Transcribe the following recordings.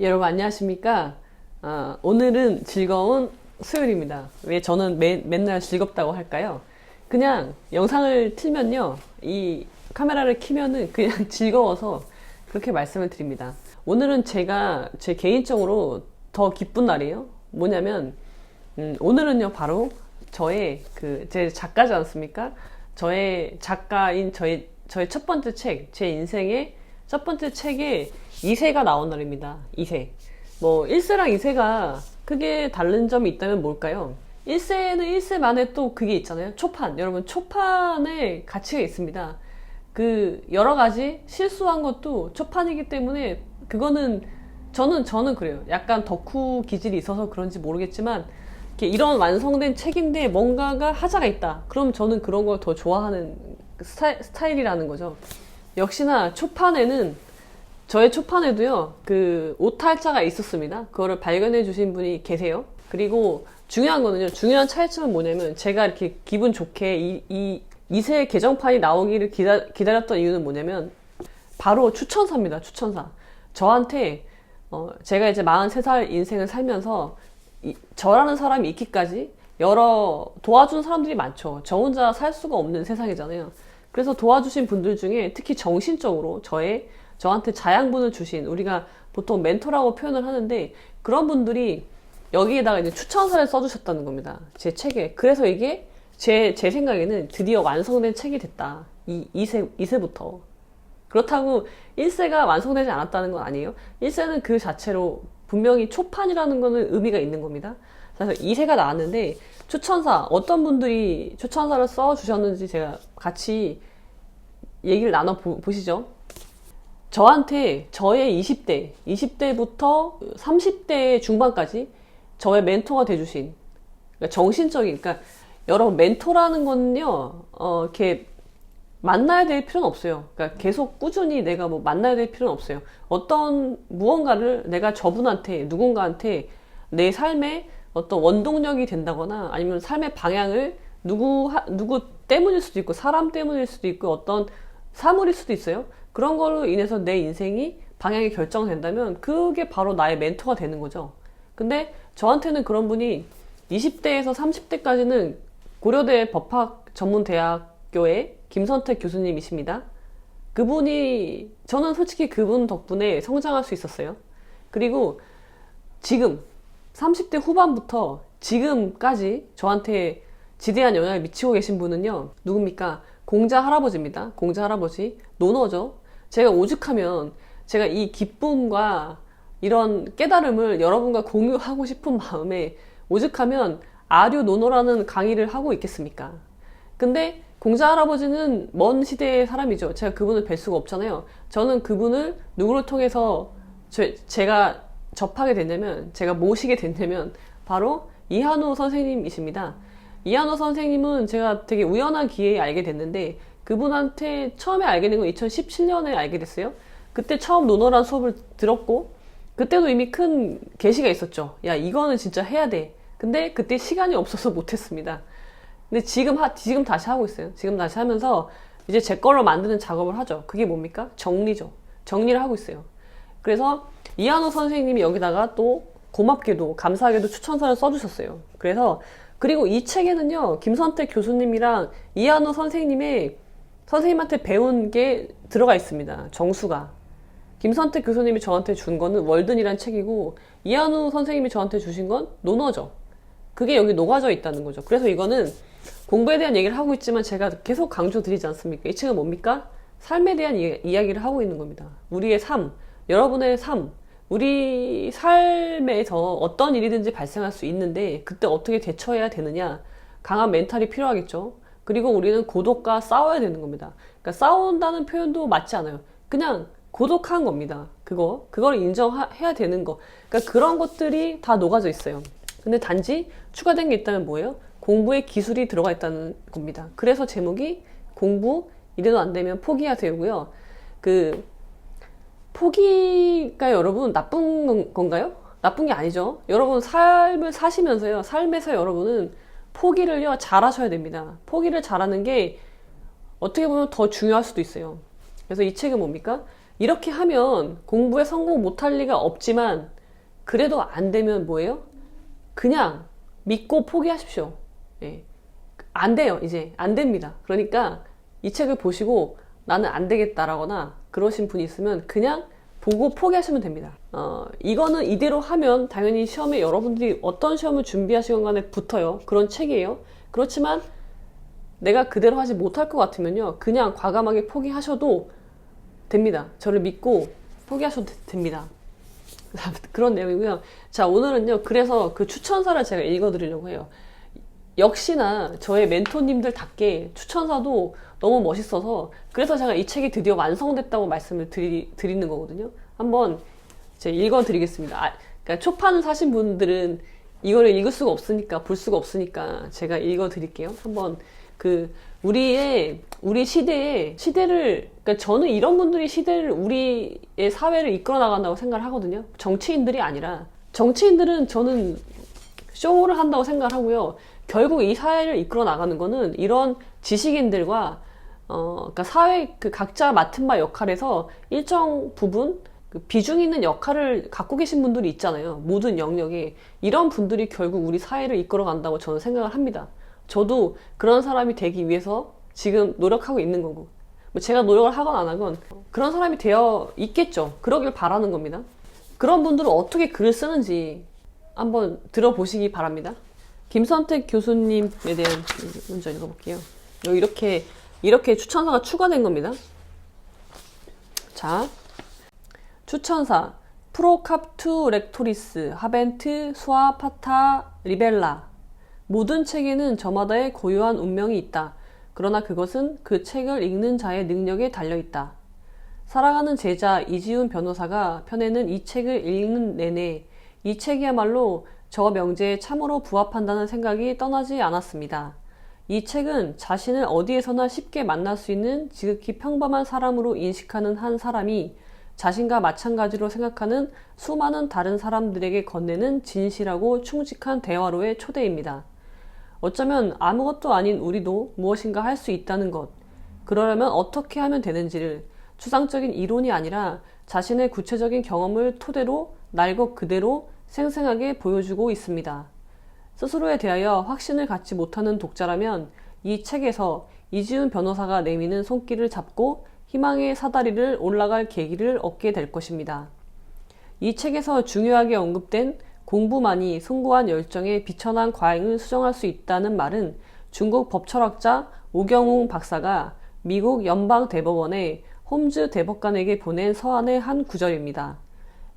여러분 안녕하십니까? 아, 오늘은 즐거운 수요일입니다. 왜 저는 매, 맨날 즐겁다고 할까요? 그냥 영상을 틀면요, 이 카메라를 키면은 그냥 즐거워서 그렇게 말씀을 드립니다. 오늘은 제가 제 개인적으로 더 기쁜 날이에요. 뭐냐면 음, 오늘은요 바로 저의 그 제 작가지 않습니까? 저의 작가인 저의 저의 첫 번째 책, 제 인생의 첫 번째 책에 2세가 나온 날입니다. 2세. 뭐 1세랑 2세가 크게 다른 점이 있다면 뭘까요? 1세는 1세만의 또 그게 있잖아요. 초판. 여러분 초판에 가치가 있습니다. 그 여러 가지 실수한 것도 초판이기 때문에 그거는 저는 저는 그래요. 약간 덕후 기질이 있어서 그런지 모르겠지만 이런 완성된 책인데 뭔가가 하자가 있다. 그럼 저는 그런 걸 더 좋아하는 스타일, 스타일이라는 거죠. 역시나 초판에는 저의 초판에도요 그 오탈자가 있었습니다. 그거를 발견해 주신 분이 계세요. 그리고 중요한 거는요 중요한 차이점은 뭐냐면 제가 이렇게 기분 좋게 이, 이 2세 개정판이 나오기를 기다, 기다렸던 이유는 뭐냐면 바로 추천사입니다. 추천사. 저한테 어, 제가 이제 43살 인생을 살면서 이, 저라는 사람이 있기까지 여러 도와준 사람들이 많죠. 저 혼자 살 수가 없는 세상이잖아요. 그래서 도와주신 분들 중에 특히 정신적으로 저의 저한테 자양분을 주신 우리가 보통 멘토라고 표현을 하는데 그런 분들이 여기에다가 이제 추천사를 써주셨다는 겁니다. 제 책에. 그래서 이게 제, 제 생각에는 드디어 완성된 책이 됐다. 이, 2세, 2세부터. 그렇다고 1세가 완성되지 않았다는 건 아니에요. 1세는 그 자체로 분명히 초판이라는 거는 의미가 있는 겁니다. 그래서 2세가 나왔는데 추천사, 어떤 분들이 추천사를 써주셨는지 제가 같이 얘기를 나눠 보, 보시죠. 저한테 저의 20대, 20대부터 30대 중반까지 저의 멘토가 돼주신 그러니까 정신적인, 그러니까 여러분 멘토라는 거는요, 어, 이렇게 만나야 될 필요는 없어요. 그러니까 계속 꾸준히 내가 뭐 만나야 될 필요는 없어요. 어떤 무언가를 내가 저분한테 누군가한테 내 삶에 어떤 원동력이 된다거나 아니면 삶의 방향을 누구 하, 누구 때문일 수도 있고 사람 때문일 수도 있고 어떤 사물일 수도 있어요. 그런 걸로 인해서 내 인생이 방향이 결정된다면 그게 바로 나의 멘토가 되는 거죠. 근데 저한테는 그런 분이 20대에서 30대까지는 고려대 법학 전문 대학교의 김선택 교수님이십니다. 그분이 저는 솔직히 그분 덕분에 성장할 수 있었어요. 그리고 지금 30대 후반부터 지금까지 저한테 지대한 영향을 미치고 계신 분은요. 누굽니까? 공자 할아버지입니다. 공자 할아버지. 논어죠. 제가 오죽하면 제가 이 기쁨과 이런 깨달음을 여러분과 공유하고 싶은 마음에 오죽하면 아류 논어라는 강의를 하고 있겠습니까? 근데 공자 할아버지는 먼 시대의 사람이죠. 제가 그분을 뵐 수가 없잖아요. 저는 그분을 누구를 통해서 제, 제가 접하게 됐냐면, 제가 모시게 됐냐면, 바로 이한호 선생님이십니다. 이한호 선생님은 제가 되게 우연한 기회에 알게 됐는데, 그분한테 처음에 알게 된 건 2017년에 알게 됐어요. 그때 처음 논어란 수업을 들었고, 그때도 이미 큰 계시가 있었죠. 야, 이거는 진짜 해야 돼. 근데 그때 시간이 없어서 못했습니다. 근데 지금 하, 지금 다시 하고 있어요. 지금 다시 하면서 이제 제 걸로 만드는 작업을 하죠. 그게 뭡니까? 정리죠. 정리를 하고 있어요. 그래서 이한호 선생님이 여기다가 또 고맙게도 감사하게도 추천서를 써주셨어요. 그래서 그리고 이 책에는요 김선택 교수님이랑 이한호 선생님의 선생님한테 배운 게 들어가 있습니다. 정수가 김선택 교수님이 저한테 준 거는 월든이란 책이고 이한우 선생님이 저한테 주신 건 논어죠. 그게 여기 녹아져 있다는 거죠. 그래서 이거는 공부에 대한 얘기를 하고 있지만 제가 계속 강조드리지 않습니까? 이 책은 뭡니까? 삶에 대한 이, 이야기를 하고 있는 겁니다. 우리의 삶, 여러분의 삶, 우리 삶에서 어떤 일이든지 발생할 수 있는데 그때 어떻게 대처해야 되느냐 강한 멘탈이 필요하겠죠. 그리고 우리는 고독과 싸워야 되는 겁니다. 그러니까 싸운다는 표현도 맞지 않아요. 그냥 고독한 겁니다. 그거 그걸 인정해야 되는 거. 그러니까 그런 것들이 다 녹아져 있어요. 근데 단지 추가된 게 있다면 뭐예요? 공부에 기술이 들어가 있다는 겁니다. 그래서 제목이 공부 이래도 안 되면 포기하세요고요. 그 포기가 여러분 나쁜 건가요? 나쁜 게 아니죠. 여러분 삶을 사시면서요. 삶에서 여러분은 포기를요 잘하셔야 됩니다. 포기를 잘하는 게 어떻게 보면 더 중요할 수도 있어요. 그래서 이 책은 뭡니까? 이렇게 하면 공부에 성공 못할 리가 없지만 그래도 안 되면 뭐예요? 그냥 믿고 포기하십시오. 예. 안 돼요, 이제. 안 됩니다. 그러니까 이 책을 보시고 나는 안 되겠다라거나 그러신 분이 있으면 그냥 보고 포기하시면 됩니다. 어, 이거는 이대로 하면 당연히 시험에 여러분들이 어떤 시험을 준비하시건 간에 붙어요. 그런 책이에요. 그렇지만 내가 그대로 하지 못할 것 같으면요. 그냥 과감하게 포기하셔도 됩니다. 저를 믿고 포기하셔도 되- 됩니다. 그런 내용이고요. 자, 오늘은요. 그래서 그 추천사를 제가 읽어드리려고 해요. 역시나 저의 멘토님들답게 추천사도 너무 멋있어서 그래서 제가 이 책이 드디어 완성됐다고 말씀을 드리, 드리는 거거든요. 한번 제가 읽어드리겠습니다. 아, 그러니까 초판을 사신 분들은 이거를 읽을 수가 없으니까 볼 수가 없으니까 제가 읽어드릴게요. 한번 그 우리의 우리 시대의 시대를 그러니까 저는 이런 분들이 시대를 우리의 사회를 이끌어 나간다고 생각을 하거든요. 정치인들이 아니라 정치인들은 저는 쇼를 한다고 생각을 하고요. 결국 이 사회를 이끌어 나가는 거는 이런 지식인들과 어, 그러니까 사회 그 각자 맡은 바 역할에서 일정 부분 그 비중 있는 역할을 갖고 계신 분들이 있잖아요. 모든 영역에 이런 분들이 결국 우리 사회를 이끌어 간다고 저는 생각을 합니다. 저도 그런 사람이 되기 위해서 지금 노력하고 있는 거고 뭐 제가 노력을 하건 안 하건 그런 사람이 되어 있겠죠. 그러길 바라는 겁니다. 그런 분들은 어떻게 글을 쓰는지 한번 들어보시기 바랍니다. 김선택 교수님에 대한 먼저 읽어볼게요. 이렇게 이렇게 추천사가 추가된 겁니다. 자, 추천사 프로캅투 렉토리스 하벤트 수아 파타 리벨라 모든 책에는 저마다의 고유한 운명이 있다. 그러나 그것은 그 책을 읽는 자의 능력에 달려 있다. 사랑하는 제자 이지훈 변호사가 펴내는 이 책을 읽는 내내 이 책이야말로 저 명제에 참으로 부합한다는 생각이 떠나지 않았습니다. 이 책은 자신을 어디에서나 쉽게 만날 수 있는 지극히 평범한 사람으로 인식하는 한 사람이 자신과 마찬가지로 생각하는 수많은 다른 사람들에게 건네는 진실하고 충직한 대화로의 초대입니다. 어쩌면 아무것도 아닌 우리도 무엇인가 할 수 있다는 것, 그러려면 어떻게 하면 되는지를 추상적인 이론이 아니라 자신의 구체적인 경험을 토대로 날것 그대로 생생하게 보여주고 있습니다. 스스로에 대하여 확신을 갖지 못하는 독자라면 이 책에서 이지훈 변호사가 내미는 손길을 잡고 희망의 사다리를 올라갈 계기를 얻게 될 것입니다. 이 책에서 중요하게 언급된 공부만이 숭고한 열정에 비천한 과잉을 수정할 수 있다는 말은 중국 법철학자 오경웅 박사가 미국 연방 대법원의 홈즈 대법관에게 보낸 서한의 한 구절입니다.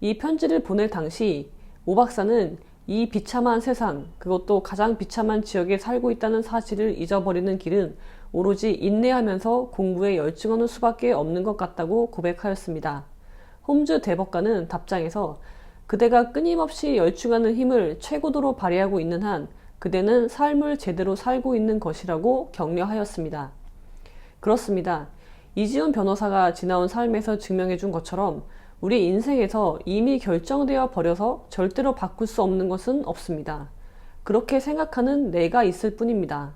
이 편지를 보낼 당시 오 박사는 이 비참한 세상, 그것도 가장 비참한 지역에 살고 있다는 사실을 잊어버리는 길은 오로지 인내하면서 공부에 열중하는 수밖에 없는 것 같다고 고백하였습니다. 홈즈 대법관은 답장에서 그대가 끊임없이 열중하는 힘을 최고도로 발휘하고 있는 한 그대는 삶을 제대로 살고 있는 것이라고 격려하였습니다. 그렇습니다. 이지훈 변호사가 지나온 삶에서 증명해 준 것처럼 우리 인생에서 이미 결정되어 버려서 절대로 바꿀 수 없는 것은 없습니다. 그렇게 생각하는 내가 있을 뿐입니다.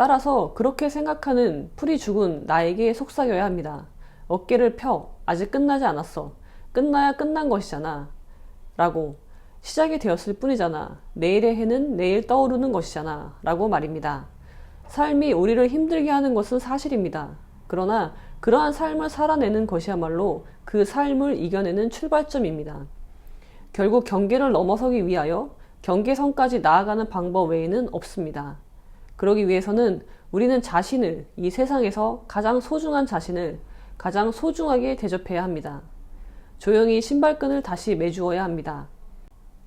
따라서 그렇게 생각하는 풀이 죽은 나에게 속삭여야 합니다. 어깨를 펴. 아직 끝나지 않았어. 끝나야 끝난 것이잖아. 라고. 시작이 되었을 뿐이잖아. 내일의 해는 내일 떠오르는 것이잖아. 라고 말입니다. 삶이 우리를 힘들게 하는 것은 사실입니다. 그러나 그러한 삶을 살아내는 것이야말로 그 삶을 이겨내는 출발점입니다. 결국 경계를 넘어서기 위하여 경계선까지 나아가는 방법 외에는 없습니다. 그러기 위해서는 우리는 자신을, 이 세상에서 가장 소중한 자신을 가장 소중하게 대접해야 합니다. 조용히 신발끈을 다시 매주어야 합니다.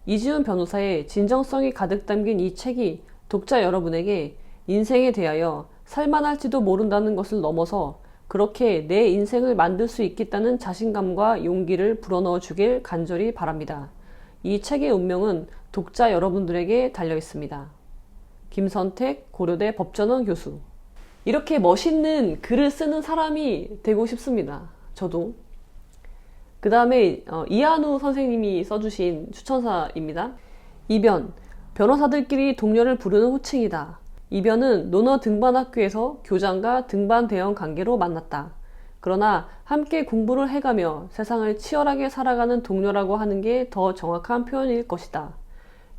이지훈 변호사의 진정성이 가득 담긴 이 책이 독자 여러분에게 인생에 대하여 살만할지도 모른다는 것을 넘어서 그렇게 내 인생을 만들 수 있겠다는 자신감과 용기를 불어넣어 주길 간절히 바랍니다. 이 책의 운명은 독자 여러분들에게 달려 있습니다. 김선택 고려대 법전원 교수. 이렇게 멋있는 글을 쓰는 사람이 되고 싶습니다. 저도. 그 다음에 어, 이한우 선생님이 써주신 추천사입니다. 이변. 변호사들끼리 동료를 부르는 호칭이다. 이변은 논어 등반학교에서 교장과 등반 대원 관계로 만났다. 그러나 함께 공부를 해가며 세상을 치열하게 살아가는 동료라고 하는 게 더 정확한 표현일 것이다.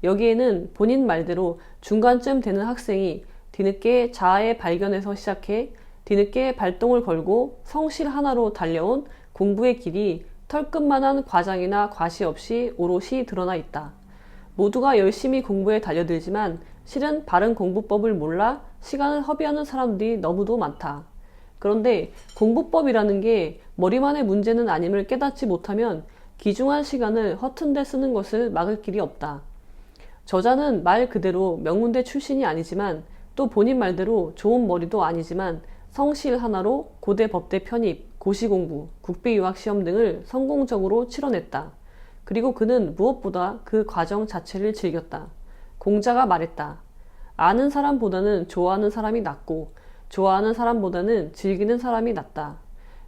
여기에는 본인 말대로 중간쯤 되는 학생이 뒤늦게 자아의 발견에서 시작해 뒤늦게 발동을 걸고 성실 하나로 달려온 공부의 길이 털끝만한 과장이나 과시 없이 오롯이 드러나 있다. 모두가 열심히 공부에 달려들지만 실은 바른 공부법을 몰라 시간을 허비하는 사람들이 너무도 많다. 그런데 공부법이라는 게 머리만의 문제는 아님을 깨닫지 못하면 귀중한 시간을 허튼 데 쓰는 것을 막을 길이 없다. 저자는 말 그대로 명문대 출신이 아니지만 또 본인 말대로 좋은 머리도 아니지만 성실 하나로 고대 법대 편입, 고시 공부, 국비 유학 시험 등을 성공적으로 치러냈다. 그리고 그는 무엇보다 그 과정 자체를 즐겼다. 공자가 말했다. 아는 사람보다는 좋아하는 사람이 낫고 좋아하는 사람보다는 즐기는 사람이 낫다.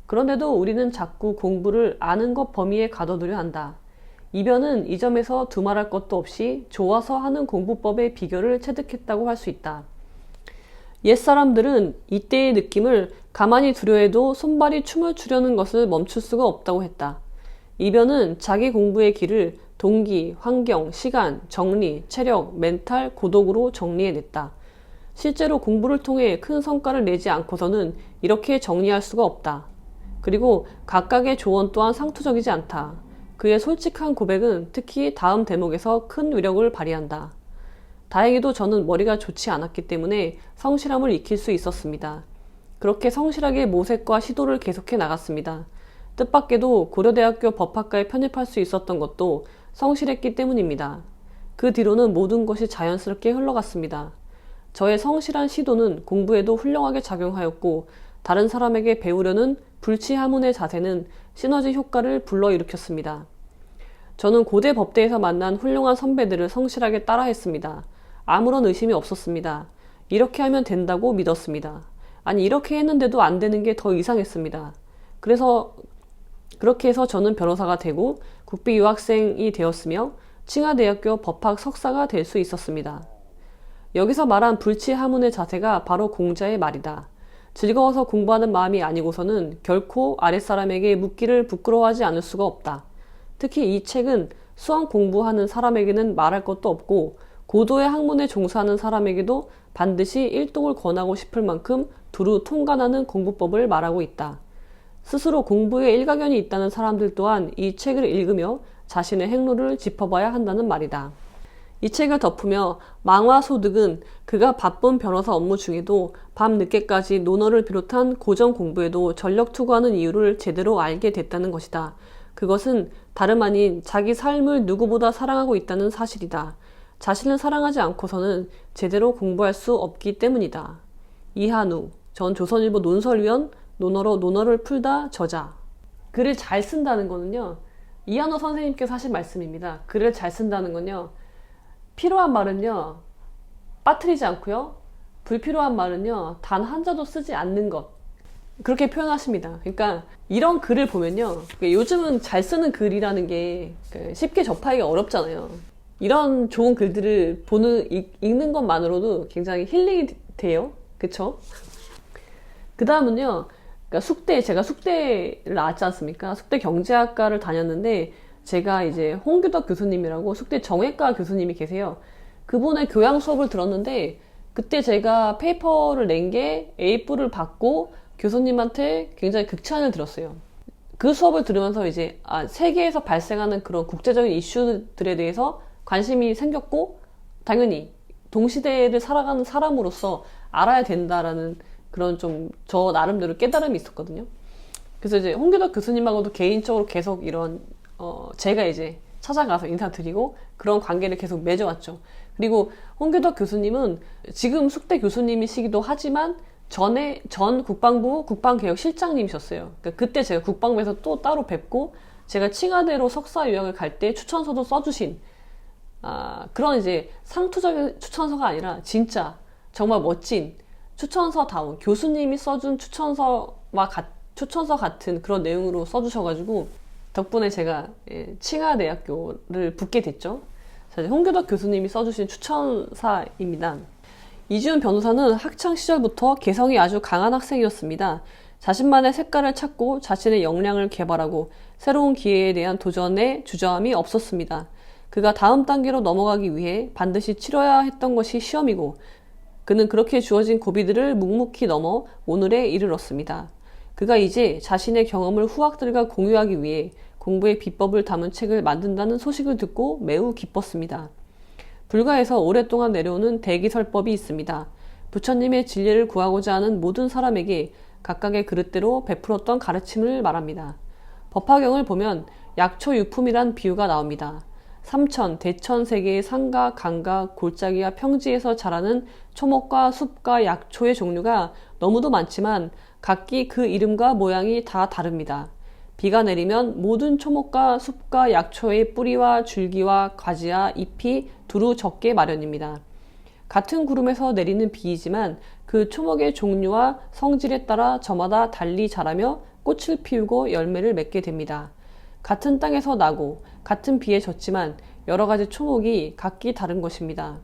그런데도 우리는 자꾸 공부를 아는 것 범위에 가둬두려 한다. 이변은 이 점에서 두말할 것도 없이 좋아서 하는 공부법의 비결을 체득했다고 할 수 있다. 옛사람들은 이때의 느낌을 가만히 두려 해도 손발이 춤을 추려는 것을 멈출 수가 없다고 했다. 이변은 자기 공부의 길을 동기, 환경, 시간, 정리, 체력, 멘탈, 고독으로 정리해냈다. 실제로 공부를 통해 큰 성과를 내지 않고서는 이렇게 정리할 수가 없다. 그리고 각각의 조언 또한 상투적이지 않다. 그의 솔직한 고백은 특히 다음 대목에서 큰 위력을 발휘한다. 다행히도 저는 머리가 좋지 않았기 때문에 성실함을 익힐 수 있었습니다. 그렇게 성실하게 모색과 시도를 계속해 나갔습니다. 뜻밖에도 고려대학교 법학과에 편입할 수 있었던 것도 성실했기 때문입니다. 그 뒤로는 모든 것이 자연스럽게 흘러갔습니다. 저의 성실한 시도는 공부에도 훌륭하게 작용하였고 다른 사람에게 배우려는 불치하문의 자세는 시너지 효과를 불러일으켰습니다. 저는 고대 법대에서 만난 훌륭한 선배들을 성실하게 따라했습니다. 아무런 의심이 없었습니다. 이렇게 하면 된다고 믿었습니다. 아니, 이렇게 했는데도 안 되는 게 더 이상했습니다. 그래서, 그렇게 해서 저는 변호사가 되고 국비 유학생이 되었으며 칭하대학교 법학 석사가 될 수 있었습니다. 여기서 말한 불치하문의 자세가 바로 공자의 말이다. 즐거워서 공부하는 마음이 아니고서는 결코 아랫사람에게 묻기를 부끄러워하지 않을 수가 없다. 특히 이 책은 수학 공부하는 사람에게는 말할 것도 없고 고도의 학문에 종사하는 사람에게도 반드시 일독을 권하고 싶을 만큼 두루 통관하는 공부법을 말하고 있다. 스스로 공부에 일가견이 있다는 사람들 또한 이 책을 읽으며 자신의 행로를 짚어봐야 한다는 말이다. 이 책을 덮으며 망화소득은 그가 바쁜 변호사 업무 중에도 밤 늦게까지 논어를 비롯한 고정 공부에도 전력 투구하는 이유를 제대로 알게 됐다는 것이다. 그것은 다름 아닌 자기 삶을 누구보다 사랑하고 있다는 사실이다. 자신을 사랑하지 않고서는 제대로 공부할 수 없기 때문이다. 이한우, 전 조선일보 논설위원, 논어로 논어를 풀다 저자. 글을 잘 쓴다는 거는요, 이한우 선생님께서 하신 말씀입니다. 글을 잘 쓴다는 건요, 필요한 말은요, 빠뜨리지 않고요, 불필요한 말은요, 단 한자도 쓰지 않는 것. 그렇게 표현하십니다. 그러니까 이런 글을 보면요, 요즘은 잘 쓰는 글이라는 게 쉽게 접하기가 어렵잖아요. 이런 좋은 글들을 보는 읽, 는 것만으로도 굉장히 힐링이 돼요. 그쵸? 그 다음은요. 그러니까 숙대 제가 숙대를 나왔지 않습니까? 숙대 경제학과를 다녔는데 제가 이제 홍규덕 교수님이라고 숙대 정외과 교수님이 계세요. 그분의 교양 수업을 들었는데 그때 제가 페이퍼를 낸 게 A뿔을 받고 교수님한테 굉장히 극찬을 들었어요. 그 수업을 들으면서 이제 아, 세계에서 발생하는 그런 국제적인 이슈들에 대해서 관심이 생겼고 당연히 동시대를 살아가는 사람으로서 알아야 된다라는 그런 좀 저 나름대로 깨달음이 있었거든요. 그래서 이제 홍규덕 교수님하고도 개인적으로 계속 이런 어 제가 이제 찾아가서 인사드리고 그런 관계를 계속 맺어왔죠. 그리고 홍규덕 교수님은 지금 숙대 교수님이시기도 하지만 전에 전 국방부 국방개혁실장님이셨어요. 그러니까 그때 제가 국방부에서 또 따로 뵙고 제가 칭하대로 석사 유학을 갈 때 추천서도 써주신 아, 그런 이제 상투적인 추천서가 아니라 진짜 정말 멋진 추천서다운 교수님이 써준 추천서와 가, 추천서 같은 그런 내용으로 써주셔가지고 덕분에 제가 예, 칭하대학교를 붙게 됐죠. 사실 홍교덕 교수님이 써주신 추천사입니다. 이지훈 변호사는 학창 시절부터 개성이 아주 강한 학생이었습니다. 자신만의 색깔을 찾고 자신의 역량을 개발하고 새로운 기회에 대한 도전에 주저함이 없었습니다. 그가 다음 단계로 넘어가기 위해 반드시 치러야 했던 것이 시험이고 그는 그렇게 주어진 고비들을 묵묵히 넘어 오늘에 이르렀습니다. 그가 이제 자신의 경험을 후학들과 공유하기 위해 공부의 비법을 담은 책을 만든다는 소식을 듣고 매우 기뻤습니다. 불가에서 오랫동안 내려오는 대기설법이 있습니다. 부처님의 진리를 구하고자 하는 모든 사람에게 각각의 그릇대로 베풀었던 가르침을 말합니다. 법화경을 보면 약초유품이란 비유가 나옵니다. 삼천, 대천 세계의 산과 강과 골짜기와 평지에서 자라는 초목과 숲과 약초의 종류가 너무도 많지만 각기 그 이름과 모양이 다 다릅니다. 비가 내리면 모든 초목과 숲과 약초의 뿌리와 줄기와 가지와 잎이 두루 적게 마련입니다. 같은 구름에서 내리는 비이지만 그 초목의 종류와 성질에 따라 저마다 달리 자라며 꽃을 피우고 열매를 맺게 됩니다. 같은 땅에서 나고 같은 비에 졌지만 여러 가지 초목이 각기 다른 것입니다.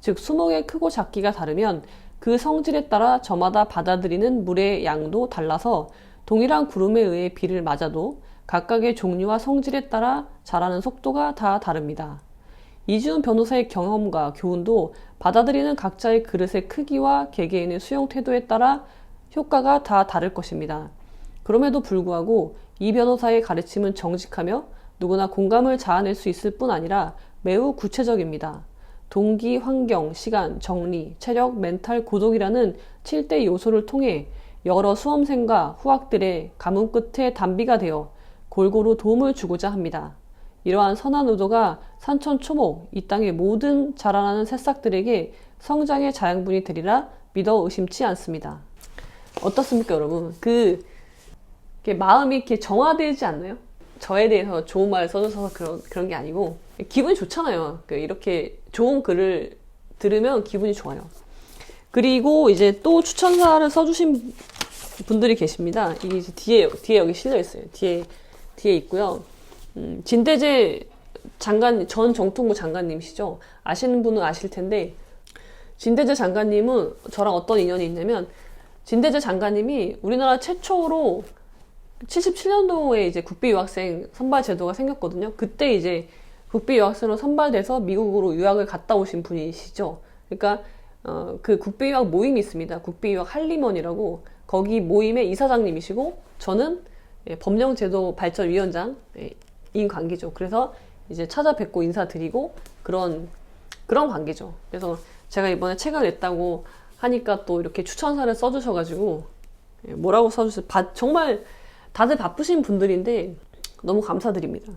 즉 수목의 크고 작기가 다르면 그 성질에 따라 저마다 받아들이는 물의 양도 달라서 동일한 구름에 의해 비를 맞아도 각각의 종류와 성질에 따라 자라는 속도가 다 다릅니다. 이지훈 변호사의 경험과 교훈도 받아들이는 각자의 그릇의 크기와 개개인의 수용 태도에 따라 효과가 다 다를 것입니다. 그럼에도 불구하고 이 변호사의 가르침은 정직하며 누구나 공감을 자아낼 수 있을 뿐 아니라 매우 구체적입니다. 동기, 환경, 시간, 정리, 체력, 멘탈, 고독이라는 7대 요소를 통해 여러 수험생과 후학들의 가문 끝에 단비가 되어 골고루 도움을 주고자 합니다. 이러한 선한 의도가 산천 초목, 이 땅의 모든 자라나는 새싹들에게 성장의 자양분이 되리라 믿어 의심치 않습니다. 어떻습니까, 여러분? 그, 마음이 이렇게 정화되지 않나요? 저에 대해서 좋은 말을 써줘서 그런, 그런 게 아니고, 기분이 좋잖아요. 그 이렇게 좋은 글을 들으면 기분이 좋아요. 그리고 이제 또 추천사를 써주신 분들이 계십니다. 이게 이제 뒤에, 뒤에 여기 실려 있어요. 뒤에, 뒤에 있고요. 음, 진대재 장관, 전 정통부 장관님이시죠. 아시는 분은 아실 텐데, 진대재 장관님은 저랑 어떤 인연이 있냐면, 진대재 장관님이 우리나라 최초로 77년도에 이제 국비 유학생 선발 제도가 생겼거든요. 그때 이제 국비 유학생으로 선발돼서 미국으로 유학을 갔다 오신 분이시죠. 그러니까 어, 그 국비 유학 모임이 있습니다. 국비 유학 할리먼이라고 거기 모임의 이사장님이시고 저는 예, 법령제도 발전위원장인 관계죠. 그래서 이제 찾아뵙고 인사드리고 그런 그런 관계죠. 그래서 제가 이번에 책을 냈다고 하니까 또 이렇게 추천사를 써주셔가지고 예, 뭐라고 써주세요. 정말 다들 바쁘신 분들인데 너무 감사드립니다.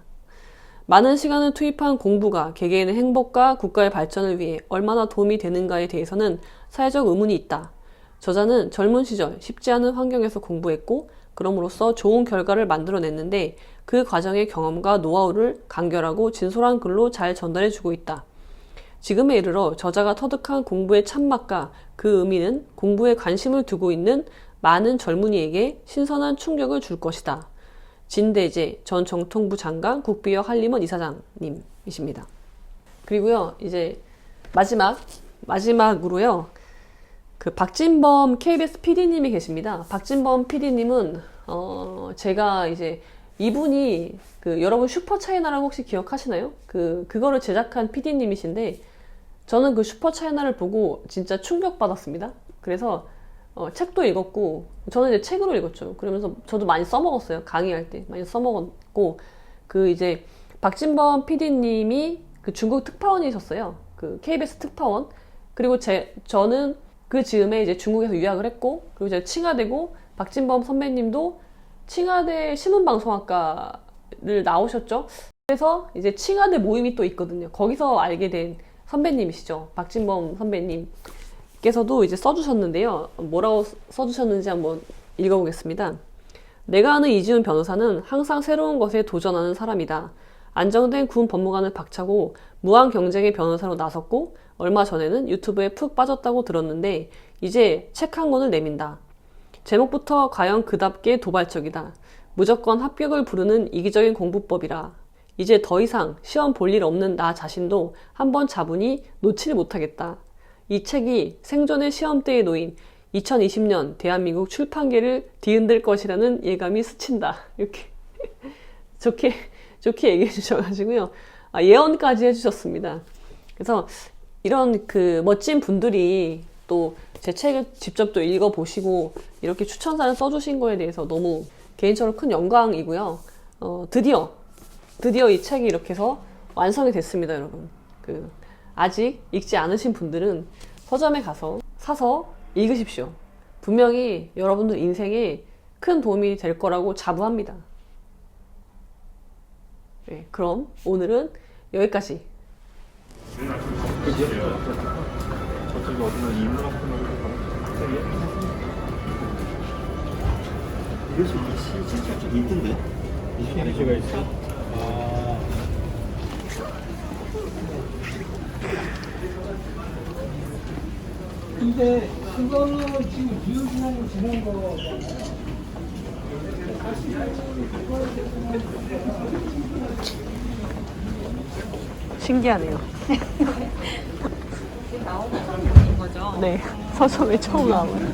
많은 시간을 투입한 공부가 개개인의 행복과 국가의 발전을 위해 얼마나 도움이 되는가에 대해서는 사회적 의문이 있다. 저자는 젊은 시절 쉽지 않은 환경에서 공부했고 그럼으로써 좋은 결과를 만들어냈는데 그 과정의 경험과 노하우를 간결하고 진솔한 글로 잘 전달해주고 있다. 지금에 이르러 저자가 터득한 공부의 참맛과 그 의미는 공부에 관심을 두고 있는 많은 젊은이에게 신선한 충격을 줄 것이다. 진대재 전 정통부 장관 국비역 한림원 이사장님이십니다. 그리고요, 이제 마지막, 마지막으로요, 그 박진범 KBS PD님이 계십니다. 박진범 PD님은, 어, 제가 이제 이분이 그 여러분 슈퍼 차이나라고 혹시 기억하시나요? 그, 그거를 제작한 PD님이신데, 저는 그 슈퍼 차이나를 보고 진짜 충격받았습니다. 그래서 어, 책도 읽었고 저는 이제 책으로 읽었죠. 그러면서 저도 많이 써먹었어요. 강의할 때 많이 써먹었고 그 이제 박진범 PD님이 그 중국 특파원이셨어요. 그 KBS 특파원. 그리고 제 저는 그 즈음에 이제 중국에서 유학을 했고 그리고 제가 칭하대고 박진범 선배님도 칭하대 신문방송학과를 나오셨죠. 그래서 이제 칭하대 모임이 또 있거든요. 거기서 알게 된 선배님이시죠. 박진범 선배님. 께서도 이제 써주셨는데요. 뭐라고 써주셨는지 한번 읽어보겠습니다. 내가 아는 이지훈 변호사는 항상 새로운 것에 도전하는 사람이다. 안정된 군 법무관을 박차고 무한 경쟁의 변호사로 나섰고 얼마 전에는 유튜브에 푹 빠졌다고 들었는데 이제 책 한 권을 내민다. 제목부터 과연 그답게 도발적이다. 무조건 합격을 부르는 이기적인 공부법이라. 이제 더 이상 시험 볼 일 없는 나 자신도 한번 잡으니 놓칠 못하겠다. 이 책이 생존의 시험대에 놓인 2020년 대한민국 출판계를 뒤흔들 것이라는 예감이 스친다. 이렇게 좋게 좋게 얘기해 주셔가지고요. 아, 예언까지 해주셨습니다. 그래서 이런 그 멋진 분들이 또 제 책을 직접 또 읽어보시고 이렇게 추천사를 써주신 거에 대해서 너무 개인적으로 큰 영광이고요. 어, 드디어 드디어 이 책이 이렇게 해서 완성이 됐습니다, 여러분. 그 아직 읽지 않으신 분들은 서점에 가서 사서 읽으십시오. 분명히 여러분들 인생에 큰 도움이 될 거라고 자부합니다. 네, 그럼 오늘은 여기까지. 이럴 수 있지. 실제 좀 있던데. 시가 있어? 근데 그거는 지금 비용시간이 지난 거 신기하네요. 네, 서점에 처음 나와요.